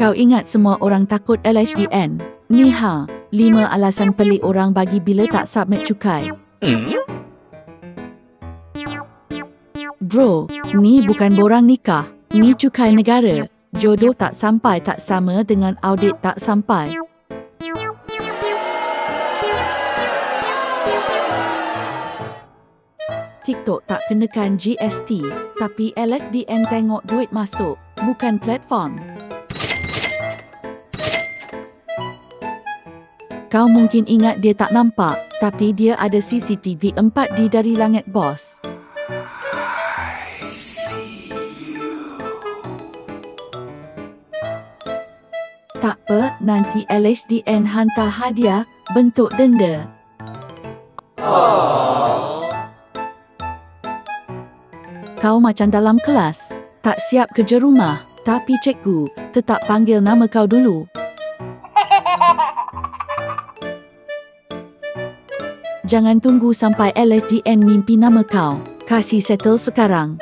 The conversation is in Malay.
Kau ingat semua orang takut LHDN? Ni ha, lima alasan pelik orang bagi bila tak submit cukai. Bro, ni bukan borang nikah. Ni cukai negara. Jodoh tak sampai tak sama dengan audit tak sampai. TikTok tak kenakan GST, tapi LFDN tengok duit masuk, bukan platform. Kau mungkin ingat dia tak nampak, tapi dia ada CCTV 4D dari langit bos. Tak apa, nanti LHDN hantar hadiah bentuk denda. Kau macam dalam kelas, tak siap kerja rumah, tapi cikgu tetap panggil nama kau dulu. Jangan tunggu sampai LHDN mimpi nama kau. Kasih settle sekarang.